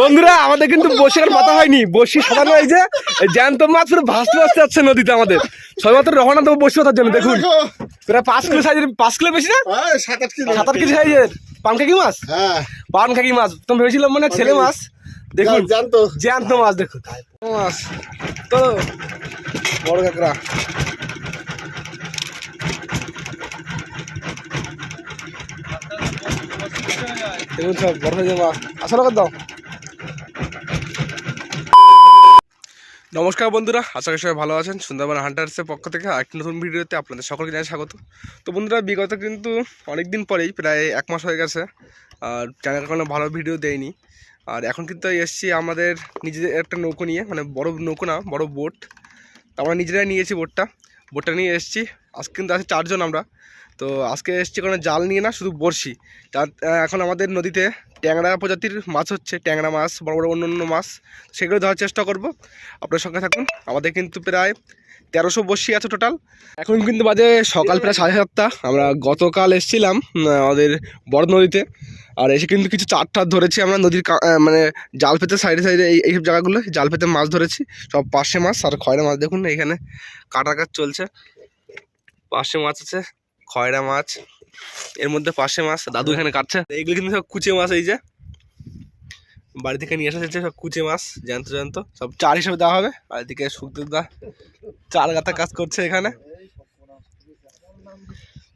বন্ধুরা আমাদের কিন্তু বসির পাতা হয়নি। বসি সাজানো হয়েছে এই জ্যান্ত মাছ পুরো ভাসতে ভাসতে যাচ্ছে নদীতে আমাদের। সবেমাত্র রহনা দেবো বসি পাতার জন্য দেখুন। প্রায় পাঁচ কিলো সাইজের পাঁচ কিলো বেশি না? হ্যাঁ, সাত আট কিলো। সাত আট কেজি সাইজের পানকাকি মাছ? হ্যাঁ। মাছ। তো ভেবেছিলাম মানে ছেলে মাছ। দেখুন জ্যান্ত। জ্যান্ত মাছ দেখুন। মাছ। তো বড় কাঁকড়া। দেখুন সব বড় সাইজের মাছ আসলে কত দাও। নমস্কার বন্ধুরা, আশা করি সবাই ভালো আছেন। সুন্দরবন হান্টার্সের পক্ষ থেকে আরেকটি নতুন ভিডিওতে আপনাদের সকলকে জানাই স্বাগত। তো বন্ধুরা, বিগত কিন্তু অনেক দিন পরেই, প্রায় এক মাস হয়ে গেছে, আর চ্যানেল কোনো ভালো ভিডিও দেয়নি আর এখন কিন্তু এসছি আমাদের নিজেদের একটা নৌকো নিয়ে মানে বড় নৌকো না, বড় বোট আমরা নিজেরাই নিয়েছি বোটটা বোটটা নিয়ে এসছি আজকে কিন্তু আছে চারজন আমরা। তো আজকে এসছি কোনো জাল নিয়ে না, শুধু বড়শি। এখন আমাদের নদীতে ট্যাংরা প্রজাতির মাছ হচ্ছে, ট্যাংরা মাছ, বড় বড় অন্য অন্য মাছ। সেগুলো ধরার চেষ্টা করব। আপনার সঙ্গে থাকুন। আমাদের কিন্তু প্রায় তেরোশো বসি আছে টোটাল এখন কিন্তু বাজে সকাল প্রায় সাড়ে সাতটা। আমরা গতকাল এসেছিলাম আমাদের বড় নদীতে। আর এসে কিন্তু কিছু চার টার ধরেছি আমরা নদীর মানে জাল পেতে সাইডে সাইডে এই এইসব জায়গাগুলো। জাল পেতে মাছ ধরেছি। সব পার্শে মাছ আর খয়রা মাছ। দেখুন এখানে কাটা কাজ চলছে। পার্শে মাছ আছে খয়রা মাছ এর মধ্যে পার্শে মাছ দাদু এখানে কাটছে এইগুলো কিন্তু সব কুচে মাছ এই যে বাড়ি থেকে নিয়ে আসা সব কুচে মাছ জ্যান্ত জ্যান্ত সব চার হিসেবে দেওয়া হবে থেকে শুক্তো দা চার গাতা কাজ করছে এখানে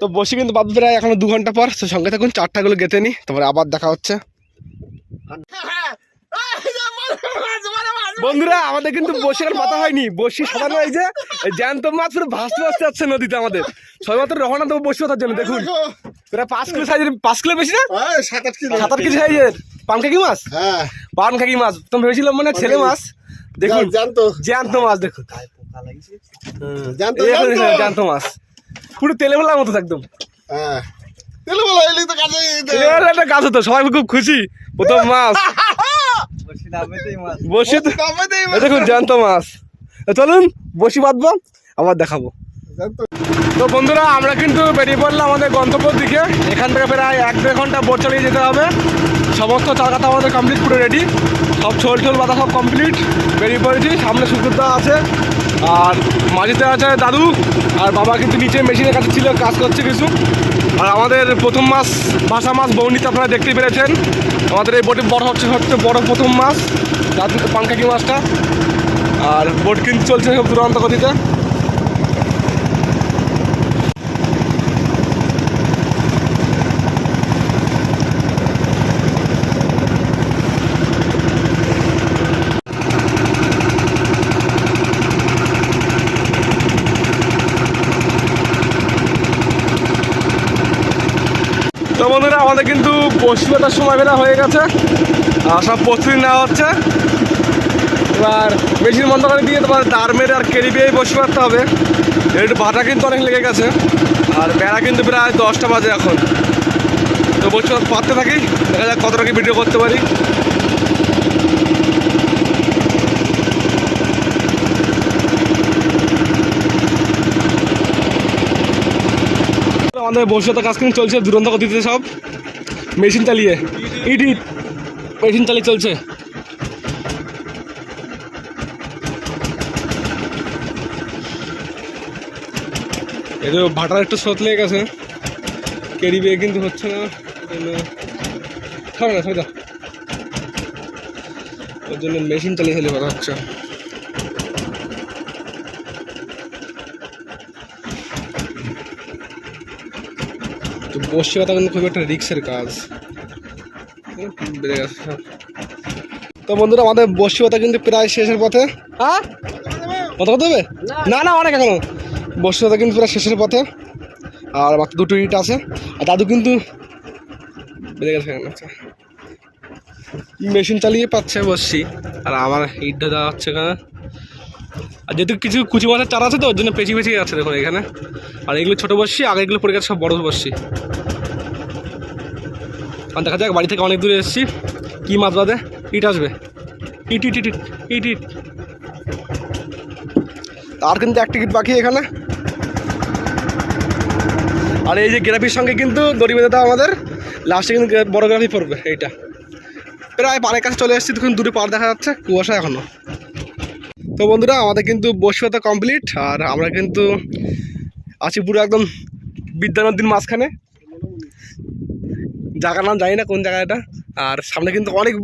তো বসে কিন্তু বাদ প্রায় এখনও দু ঘণ্টা পর তো সঙ্গে থাকুন চারটাগুলো গেতে নি তারপরে আবার দেখা হচ্ছে বন্ধুরা আমাদের কিন্তু বসির পাতা হয়নি। বসি হয়েছে এই জ্যান্ত মাছ পুরো ভাসতে ভাসতে যাচ্ছে নদীতে আমাদের। সবেমাত্র রহনা দেবো বসি পাতার জন্য দেখুন। প্রায় পাঁচ কিলো সাইজের পাঁচ কিলো বেশি না? হ্যাঁ, সাত আট কিলো। সাত আট কেজি সাইজের পানকাকি মাছ? হ্যাঁ। মাছ। তো ভেবেছিলাম মানে ছেলে মাছ। দেখুন জ্যান্ত। জ্যান্ত মাছ দেখুন। জ্যান্ত মাছ। পুরো তেলে বেলার মতো একদম। হ্যাঁ। তেলে বলো এলি তো কাজে গাছ হতো সবাই খুব খুশি। প্রথম মাছ। বসি দেখুন জ্যান্ত মাছ। এ চলুন বসি বাঁধবো আবার দেখাবো। তো বন্ধুরা আমরা কিন্তু বেরিয়ে পড়লাম আমাদের গন্তব্যের দিকে। এখান থেকে প্রায় এক দেড় ঘণ্টা বোট চালিয়ে যেতে হবে। সমস্ত চালকাতা আমাদের কমপ্লিট পুরো রেডি সব ছোল ছোল বাতা সব কমপ্লিট বেরিয়ে পড়েছি সামনে সুকুরদা আছে। আর মাঝিতে আছে দাদু, আর বাবা কিন্তু নিচে মেশিনের কাছে ছিল, কাজ করছে কিছু। আর আমাদের প্রথম মাস ভাষা মাছ বৌনিতে আপনারা দেখতে পেরেছেন। আমাদের এই বোটে বড় হচ্ছে হচ্ছে বড় প্রথম মাছ দাদু পাঙ্কাকি মাছটা। আর বোট কিন্তু চলছে সব দুরন্ত গতিতে। তো বন্ধুরা, আমাদের কিন্তু পশ্চিমতার সময় বেলা হয়ে গেছে। আর সব প্রস্তুতি নেওয়া হচ্ছে। এবার মেশিন বন্ধ করে দিয়ে তোমার দাঁড় মেরে আর কেড়ি পেয়েই বসে পারতে হবে। একটু ভাটা কিন্তু অনেক লেগে গেছে। আর বেড়া কিন্তু প্রায় দশটা বাজে এখন। তো বসে পারতে থাকি, দেখা যাক কতটা কি ভিডিও করতে পারি। আমাদের বসে কাজ কিন্তু চলছে, দুরন্ত গতিতে সব। মেশিন চালিয়ে। ইট ইট। মেশিন চালিয়ে চলছে। এই ভাটার একটু স্রোত লেগে গেছে। কেরি বিয়ে কিন্তু হচ্ছে না। খাবে না, খাবে ওর জন্য মেশিন চালিয়ে ফেলে করা হচ্ছে। বসে কথা কিন্তু খুব একটা রিক্সের কাজ। বেড়ে গেছে তো বন্ধুরা আমাদের বসিবতা কিন্তু প্রায় শেষের পথে। হ্যাঁ? কত কত দেবে না। না অনেক এখনও। বসিবতা কিন্তু প্রায় শেষের পথে। আর বাকি দুটো ইট আছে। আর দাদু কিন্তু বেড়ে গেছে আচ্ছা। মেশিন চালিয়ে পাচ্ছে বসছি। আর আমার ইটটা দেওয়া হচ্ছে এখানে। আর যেহেতু কিছু কুচি মাছের চারা আছে তো, ওর জন্য পেঁচি পেঁচি আছে দেখুন এখানে। আর এগুলো ছোটো বসছি আগে এগুলো পড়ে গেছে সব বড় বসছি আর দেখা যাক, বাড়ি থেকে অনেক দূরে এসেছি। কী মাছ বাদে? ইট আসবে। ইট ইট ইট ইট ইট ইট। আর কিন্তু এক টিকিট বাকি এখানে। আর এই যে গ্রাফির সঙ্গে কিন্তু দড়ি বেঁধে দেওয়া আমাদের। লাস্টে কিন্তু বড় গ্রাফি পড়বে, এইটা। প্রায় পাড়ের কাছে চলে এসেছি তখন দূরে পাড় দেখা যাচ্ছে, কুয়াশা এখনও। তো বন্ধুরা, আমাদের কিন্তু বসিবাতা কমপ্লিট আর আমরা কিন্তু আছি পুরো একদম বিদ্যানন্দির মাঝখানে। জায়গার নাম জানি না কোন জায়গা এটা আর সামনে কিন্তু অনেক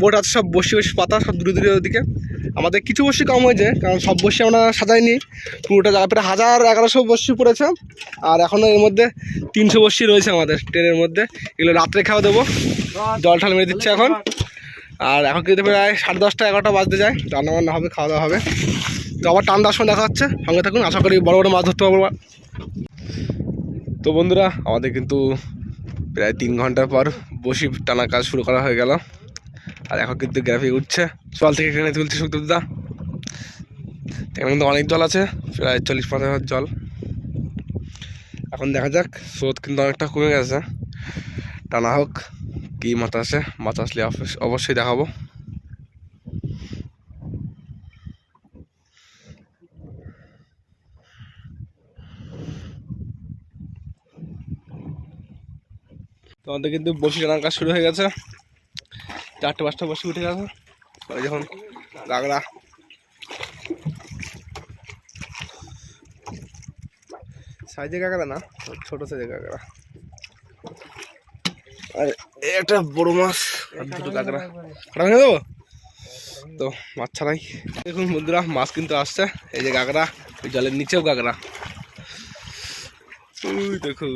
বোট আছে, সব বসি বসি পাতা, সব দূরে দূরে ওদিকে। আমাদের কিছু বসি কম হয়েছে, কারণ সব বসি আমরা সাজাইনি। পুরোটা জায়গা প্রায় হাজার এগারোশো বসি পড়েছে, আর এখনও এর মধ্যে তিনশো বসি রয়েছে আমাদের ট্রেনের মধ্যে। এগুলো রাত্রে খাওয়া দেবো। জল ঠাল মেরে দিচ্ছে এখন। আর এখন কিন্তু প্রায় সাড়ে দশটা, এগারোটা বাজতে যায়। রান্না বান্না হবে খাওয়া দাওয়া হবে। তো আবার টান সময় দেখা হচ্ছে। সঙ্গে থাকুন, আশা করি বড় বড় মাছ ধরতে পারব তো বন্ধুরা, আমাদের কিন্তু প্রায় তিন ঘণ্টার পর বসি টানা কাজ শুরু করা হয়ে গেল। আর এখন কিন্তু গ্রাফিক উঠছে। জল থেকে এখানে তুলছে সুখদেবদা এখানে কিন্তু অনেক জল আছে, প্রায় চল্লিশ পঞ্চাশ হাজার জল। এখন দেখা যাক, স্রোত কিন্তু অনেকটা কমে গেছে। টানা হোক। কী মাছ আসে মাছ আসলে অবশ্য- অবশ্যই দেখাবো। তো আমাদের কিন্তু বসি টানার কাজ শুরু হয়ে গেছে। চারটে, পাঁচটা বসি উঠে গেছে। যখন গাগরা সাইজে কাঁকড়া না, ছোট সাইজের কাঁকড়া আর একটা বড় মাছ। আর দুটো কাঁকড়া। কাঁকড়া ভেঙে দেবো? তো মাছ ছাড়াই। দেখুন বন্ধুরা মাছ কিন্তু আসছে। এই যে কাঁকড়া ওই জলের নিচেও কাঁকড়া। ওই দেখুন।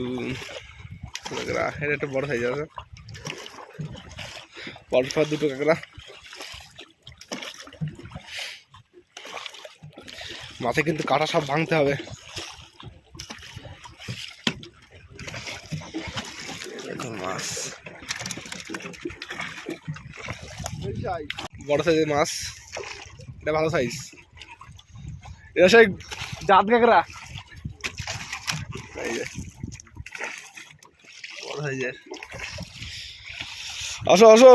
কাঁকড়া এটা একটা বড় সাইজ আছে। পরপর দুটো কাঁকড়া। মাছে কিন্তু কাটা সব ভাঙতে হবে। দেখুন মাছ বড় সাইজের মাছ। এটা ভালো সাইজ এটা সেই জাত কাঁকড়া। বড় সাইজের আসো আসো।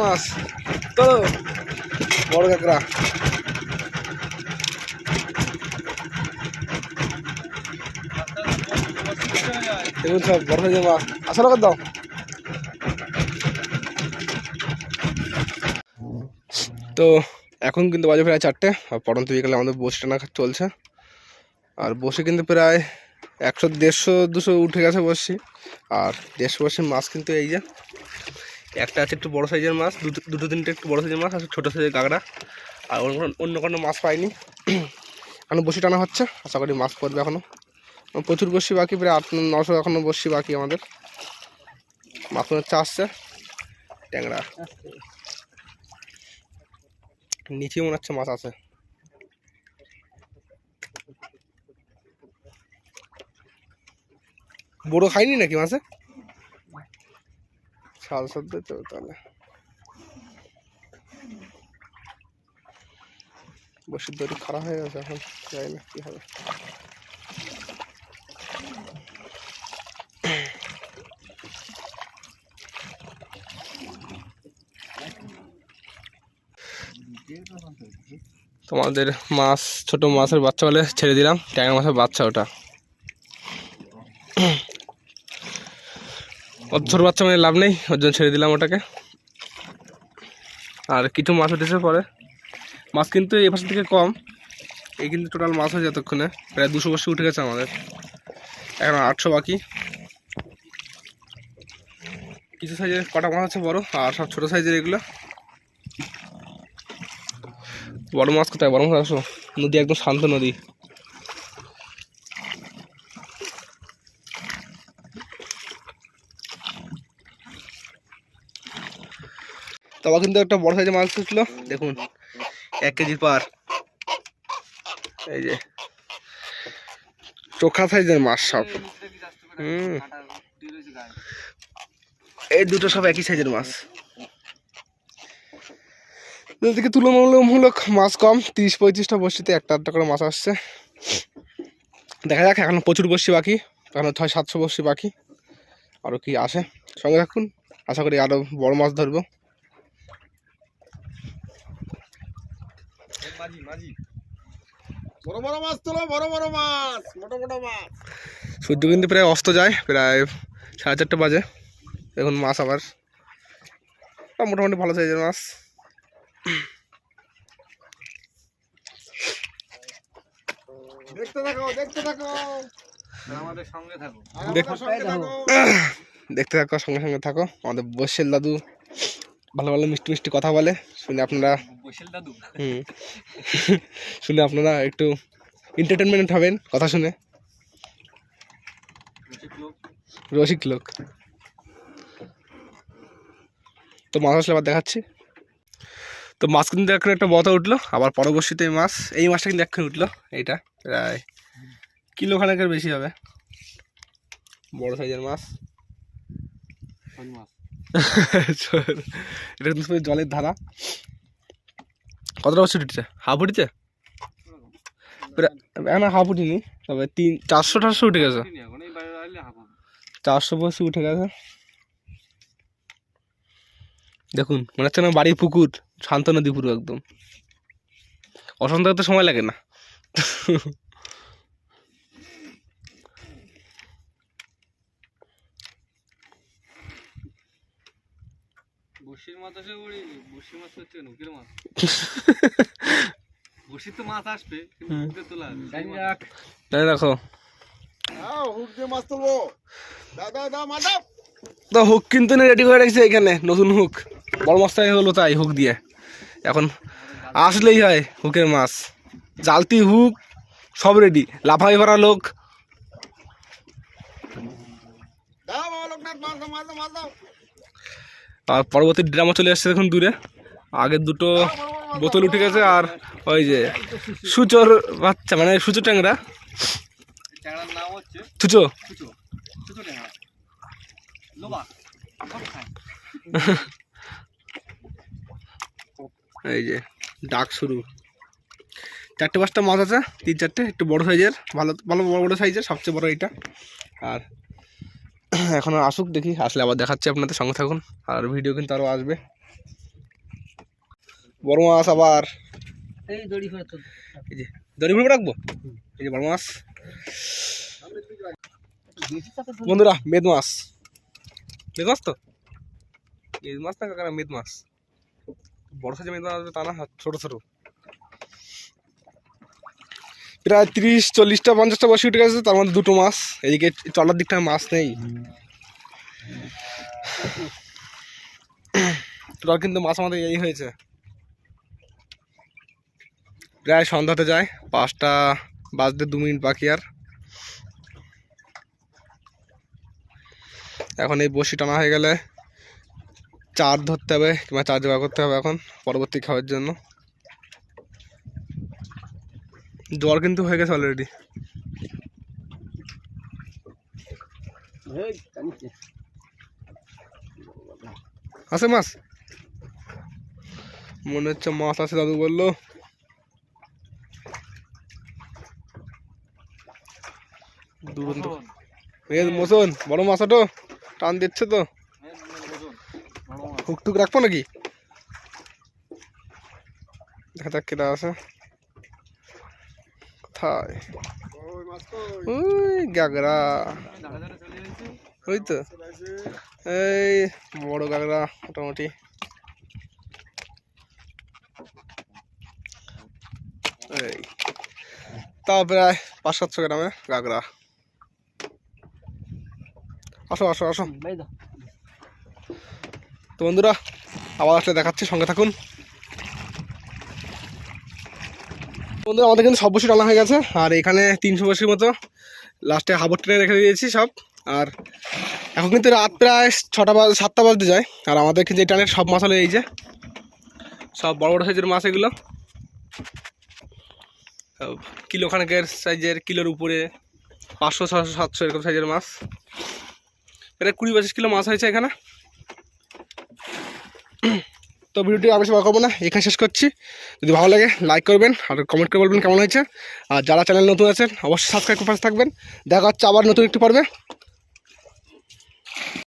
মাছ। তো বড় কাঁকড়া। দেখুন সব বড় সাইজের মাছ আসলে কত দাও তো এখন কিন্তু বাজে প্রায় চারটে, আর পরন্ত বিকালে আমাদের বসে টানা চলছে। আর বসে কিন্তু প্রায় একশো দেড়শো, দুশো উঠে গেছে বসছি আর দেড়শো বসে মাছ কিন্তু এই যে, একটা আছে একটু বড় সাইজের মাছ, দুটো তিনটে একটু বড় সাইজের মাছ, আর ছোটো সাইজের কাঁকড়া আর অন্য কোনো- অন্য কোনো মাছ পাইনি। এখন বসি টানা হচ্ছে, আশা করি মাছ পড়বে এখনও। প্রচুর বসি বাকি, প্রায় আট, নশো এখনও বসি বাকি আমাদের। মাছ মনে হচ্ছে আসছে, ট্যাংরা। নিচে মনে হচ্ছে মাছ আছে। বড় খাইনি নাকি মাছে? সাল সদ্য তো তাহলে। বসির দড়ি খারাপ হয়ে গেছে এখন জানি না কি হবে। তোমাদের মাছ, ছোট মাছের বাচ্চা বলে ছেড়ে দিলাম। ট্যাংরা মাছের বাচ্চা ওটা। ছোট বাচ্চা মানে লাভ নেই, ওর জন্য ছেড়ে দিলাম ওটাকে। আর কিছু মাছ উঠেছে পরে। মাছ কিন্তু এ পাশের থেকে কম। এই কিন্তু টোটাল মাছ হয়েছে এতক্ষণে। প্রায় দুশো বছর উঠে গেছে আমাদের। এখন আটশো বাকি। কিছু সাইজের কটা মাছ আছে বড় আর সব ছোটো সাইজের এগুলো। বড় মাছ কোথায়? বড় মাছ আসো। নদী একদম শান্ত নদী। তবে কিন্তু একটা বড় সাইজের মাছ উঠল দেখুন, এক কেজি পার। এই যে, চোখা সাইজের মাছ সব। হুম। এই দুটো সব একই সাইজের মাছ। এদিকে তুলনামূলক মাছ কম তিরিশ পঁয়ত্রিশটা বস্তিতে একটা আধটা করে মাছ আসছে। দেখা যাক এখন প্রচুর বসছি বাকি এখন ছয় সাতশো বসছি বাকি আরও কি আসে। সঙ্গে রাখুন আশা করি আরও বড় মাছ ধরবো। বড় বড় মাছ তোলো বড় বড় মাছ মোটা মোটা মাছ। সূর্য কিন্তু প্রায় অস্ত যায় প্রায় সাড়ে চারটে বাজে। দেখুন মাছ আবার। মোটামুটি ভালো সাইজের মাছ। দেখতে থাকো দেখতে থাকো। আমাদের সঙ্গে থাকো। সঙ্গে থাকো। দেখতে থাকো সঙ্গে সঙ্গে থাকো। আমাদের বসের দাদু ভালো ভালো মিষ্টি মিষ্টি কথা বলে। শুনে আপনারা দাদু? হুম। শুনে আপনারা একটু এন্টারটেনমেন্ট হবেন কথা শুনে। রসিক লোক। রসিক লোক। তো মাছ আসলে আবার দেখাচ্ছি। তো মাছ কিন্তু এখন একটা বতা উঠল আবার পরবর্তীতে এই মাছ এই মাছটা কিন্তু এখন উঠল এইটা প্রায় কিলো খানেকের বেশি হবে। বড় সাইজের মাছ। এটা কিন্তু জলের ধারা। কতটা বছর উঠছে? হাফ উঠছে? এখন হাফ উঠিনি তবে তিন চারশো টারশো উঠে গেছে। চারশো বসে উঠে গেছে। দেখুন মনে হচ্ছে না বাড়ির পুকুর। শান্ত নদী পুরো একদম। অশান্ত হতে সময় লাগে না। বসির মাছ আসে ওই বসির মাছ হচ্ছে নুকির মাছ। বসির তো মাছ আসবে কিন্তু তোলা রাখো। হুক কিন্তু রেডি করে রাখছে এখানে নতুন হুক। বড় মাছটাই হলো তাই হুক দিয়ে। এখন আসলেই হয় হুকের মাছ। জালতি হুক সব রেডি লাফাই ভরা লোক। আর পরবর্তী ড্রামা চলে আসছে দেখুন দূরে। আগের দুটো বোতল উঠে গেছে আর ওই যে সুচোর বাচ্চা মানে সুচো ট্যাংরা। সুচো। লোবা এই যে ডাক শুরু। চারটে পাঁচটা মাছ আছে তিন চারটে একটু বড় সাইজের ভালো ভালো বড় বড় সাইজের সবচেয়ে বড় এইটা। আর এখন আসুক দেখি আসলে আবার দেখাচ্ছি আপনাদের সঙ্গে থাকুন আর ভিডিও কিন্তু আরও আসবে। বড় মাছ আবার। এই দড়ি এই যে দড়ি ভরে রাখব? এই যে বড় মাছ। বন্ধুরা মেদ মাছ। মেদ মাছ তো? মেদ মাছ না কাকা মেদ মাছ? বড় সাইজের মেদ মাছ আসবে তা না, ছোট ছোট। প্রায় তিরিশ, চল্লিশটা, পঞ্চাশটা বসে উঠে গেছে তার মধ্যে দুটো মাছ। এদিকে চলার দিকটা মাছ নেই। তোর কিন্তু মাছ আমাদের এই হয়েছে। প্রায় সন্ধ্যাতে যায়, পাঁচটা বাজতে দু মিনিট বাকি আর। এখন এই বসি টানা হয়ে গেলে চার ধরতে হবে কিংবা চার জোগাড় করতে হবে এখন পরবর্তী খাওয়ার জন্য। জ্বর কিন্তু হয়ে গেছে অলরেডি আছে মাছ? মনে হচ্ছে মাছ আছে দাদু বলল। দুরন্ত। মোসন। বড় মাছ ওটো টান দিচ্ছে তো। হুক টুক রাখব নাকি? দেখা যাক কেটা আছে। কোথায়? ওই ওই তো। এই মোটামুটি। এই। প্রায় পাঁচ সাতশো গ্রামে গাগরা। আসো আসো আসো। তো বন্ধুরা, আবার আসলে দেখাচ্ছি, সঙ্গে থাকুন। বন্ধুরা, আমাদের কিন্তু সব বসে টানা হয়ে গেছে, আর এখানে তিনশো বসির মতো লাস্টে হাবর ট্রেনে রেখে দিয়েছি সব। আর এখন কিন্তু রাত প্রায় ছটা বাজ, সাতটা বাজতে যায়, আর আমাদের কিন্তু এই টানের সব মাছ হলো এই যে, সব বড় বড় সাইজের মাছ এগুলো। কিলো খানেকের সাইজের কিলোর উপরে, পাঁচশো ছশো সাতশো এরকম সাইজের মাছ। এটা কুড়ি, পঁচিশ কিলো মাছ হয়েছে এখানে। তো ভিডিওটি আমি সবাই করব না, এখানে শেষ করছি। যদি ভালো লাগে লাইক করবেন, আর কমেন্ট করে বলবেন কেমন হয়েছে। আর যারা চ্যানেল নতুন আছেন, অবশ্যই সাবস্ক্রাইব করে থাকবেন। দেখা হচ্ছে আবার নতুন একটু পর্বে।